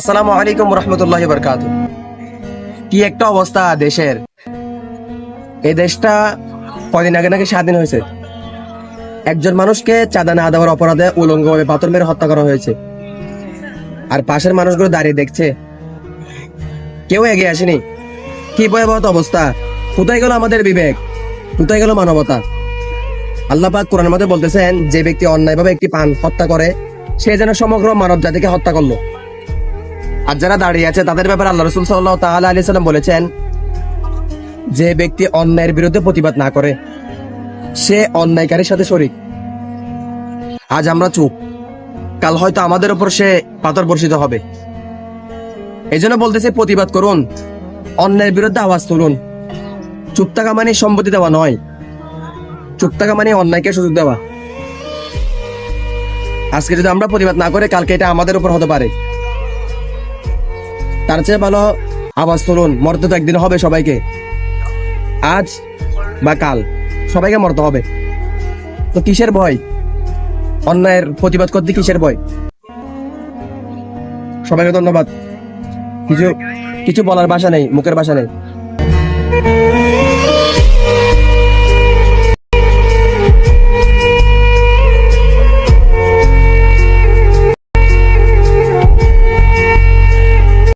আসসালামু আলাইকুম রহমতুল্লাহ বরকাত কি একটা অবস্থা দেশের। এই দেশটা কদিন আগে নাকি স্বাধীন হয়েছে। একজন মানুষকে চাঁদা না দেওয়ার অপরাধে উলঙ্গভাবে পাথর মেরে হত্যা করা হয়েছে। আর পাশের মানুষগুলো দাঁড়িয়ে দেখছে। কেউ এগিয়ে আসেনি। কি ভয়াবহ অবস্থা। কোথায় গেল আমাদের বিবেক? কোথায় গেল মানবতা? আল্লাহ পাক কোরআনের মধ্যে বলতেছেন, যে ব্যক্তি অন্যায়ভাবে একটি পান হত্যা করে, সে যেন সমগ্র মানব জাতিকে হত্যা করল। আর যারা দাঁড়িয়ে আছে, তাদের ব্যাপারে আল্লাহ রসুল সাল্লাহ তাহলে আলি সাল্লাম বলেছেন, যে ব্যক্তি অন্যায়ের বিরুদ্ধে প্রতিবাদ না করে, সে অন্যায়কারীর সাথে শরিক। আজ আমরা চুপ। কাল হয়তো আমাদের উপর সে পাথর বর্ষিত হবে। এই জন্য বলতেছে, প্রতিবাদ করুন, অন্যায়ের বিরুদ্ধে আওয়াজ তুলুন। চুপ থাকা মানে সম্মতি দেওয়া নয়। চুপ থাকা মানে অন্যায়কে সুযোগ দেওয়া। আজকে যদি আমরা প্রতিবাদ না করে, কালকে এটা আমাদের উপর হতে পারে। তার চেয়ে ভালো আওয়াজ চলুন মরতে তো একদিন হবে সবাইকে। আজ বা কাল সবাইকে মরতে হবে। তো কিসের ভয়? অন্যায়ের প্রতিবাদ করতে কিসের ভয়? সবাইকে ধন্যবাদ। কিছু কিছু বলার ভাষা নেই, মুখের ভাষা নেই।